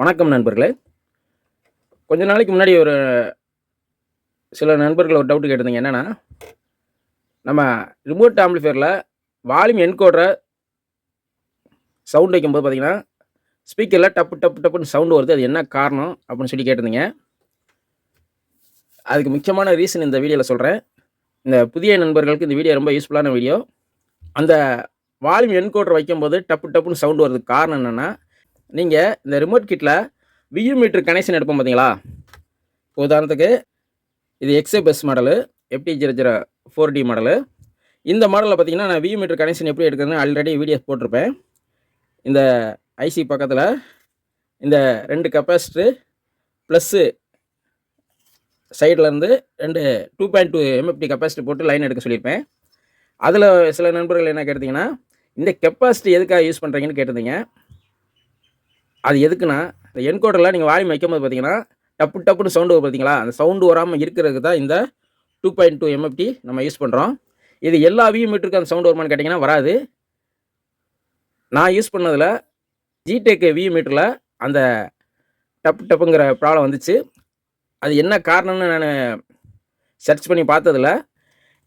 வணக்கம் நண்பர்களே. கொஞ்ச நாளைக்கு முன்னாடி ஒரு சில நண்பர்கள் ஒரு டவுட்டு கேட்டிருந்தீங்க. என்னென்னா நம்ம ரிமோட் ஆம்பிளிஃபையரில் வால்யூம் என்கோடரை சவுண்ட் வைக்கும்போது பார்த்தீங்கன்னா ஸ்பீக்கரில் டப்பு டப்பு டப்புன்னு சவுண்டு வருது. அது என்ன காரணம் அப்படின்னு சொல்லி கேட்டிருந்தீங்க. அதுக்கு முக்கியமான ரீசன் இந்த வீடியோவில் சொல்கிறேன் இந்த புதிய நண்பர்களுக்கு இந்த வீடியோ ரொம்ப யூஸ்ஃபுல்லான வீடியோ அந்த வால்யூம் என்கோடர் வைக்கும்போது டப்பு டப்புன்னு சவுண்டு வரதுக்கு காரணம் என்னென்னா நீங்கள் இந்த ரிமோட் கிட்டில் வியூ மீட்டர் கனெக்ஷன் எடுப்போம் பார்த்தீங்களா உதாரணத்துக்கு இது எக்ஸே பஸ் மாடலு எப்டி zero zero four D model இந்த மாடலில் பார்த்தீங்கன்னா நான் வியூ மீட்டர் கனெக்ஷன் எப்படி எடுக்கிறதுன்னு ஆல்ரெடி வீடியோஸ் போட்டிருப்பேன். இந்த ஐசி பக்கத்தில் இந்த ரெண்டு கெப்பாசிட்டரு ப்ளஸ்ஸு சைட்லேருந்து ரெண்டு two point two MFD capacity போட்டு லைன் எடுக்க சொல்லியிருப்பேன். அதில் சில நண்பர்கள் என்ன கேட்டிங்கன்னா இந்த கெப்பாசிட்டி எதுக்காக யூஸ் பண்ணுறீங்கன்னு கேட்டிருந்தீங்க. அது எதுக்குன்னா இந்த என்கோடரில் நீங்கள் வால்யூம் வைக்கும்போது பார்த்தீங்கன்னா டப்பு டப்புன்னு சவுண்டு வரும் பார்த்தீங்களா அந்த சவுண்டு வராமல் இருக்கிறதுக்கு தான் இந்த டூ பாயிண்ட் டூ எம்எஃப்டி நம்ம யூஸ் பண்ணுறோம் இது எல்லா வியூ மீட்டருக்கும் அந்த சவுண்டு வருமான்னு கேட்டிங்கன்னா வராது. நான் யூஸ் பண்ணதில் ஜிடெக் வியூ மீட்டரில் அந்த டப்பு டப்புங்கிற ப்ராப்ளம் வந்துச்சு. அது என்ன காரணம்னு நான் சர்ச் பண்ணி பார்த்ததில்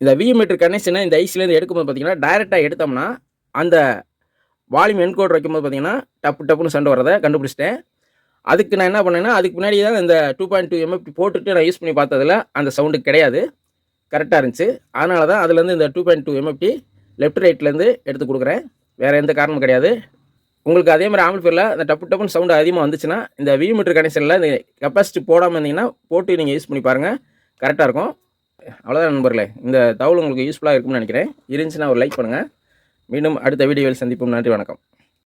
இந்த வியூ மீட்டர் கனெக்ஷனை இந்த ஐசிலேருந்து எடுக்கும்போது பார்த்தீங்கன்னா டைரெக்டாக எடுத்தோம்னா அந்த வால்யூம் என்கோட் வைக்கும்போது பார்த்தீங்கன்னா டப்பு டப்புன்னு சண்டை வரதை கண்டுபிடிச்சிட்டேன். அதுக்கு நான் என்ன பண்ணேன்னா அதுக்கு முன்னாடி தான் இந்த டூ பாயிண்ட் டூ எம்எஃப்டி போட்டுட்டு நான் யூஸ் பண்ணி பார்த்ததில் அந்த சவுண்டு கிடையாது. கரெக்டாக இருந்துச்சு. அதனால தான் அதுலேருந்து இந்த two point two MFD left ரைட்லேருந்து எடுத்து கொடுக்குறேன். வேறு எந்த காரணமும் கிடையாது. உங்களுக்கு அதே மாதிரி ஆம்பிள்ஃபேரில் இந்த டப்பு டப்புன்னு சவுண்டு அதிகமாக வந்துச்சுன்னா இந்த வியூ மீட்டர் கனெக்ஷனில் இந்த கெப்பாசிட்டி போடாமல் இருந்தீங்கன்னா போட்டு நீங்கள் யூஸ் பண்ணி பாருங்கள் கரெக்டாக இருக்கும். அவ்வளோதான் நண்பர்களே. இந்த தகவல் உங்களுக்கு யூஸ்ஃபுல்லாக இருக்கும்னு நினைக்கிறேன். இருந்துச்சுன்னா ஒரு லைக் பண்ணுங்கள் மீண்டும் அடுத்த வீடியோவில் சந்திப்போம். நன்றி வணக்கம்.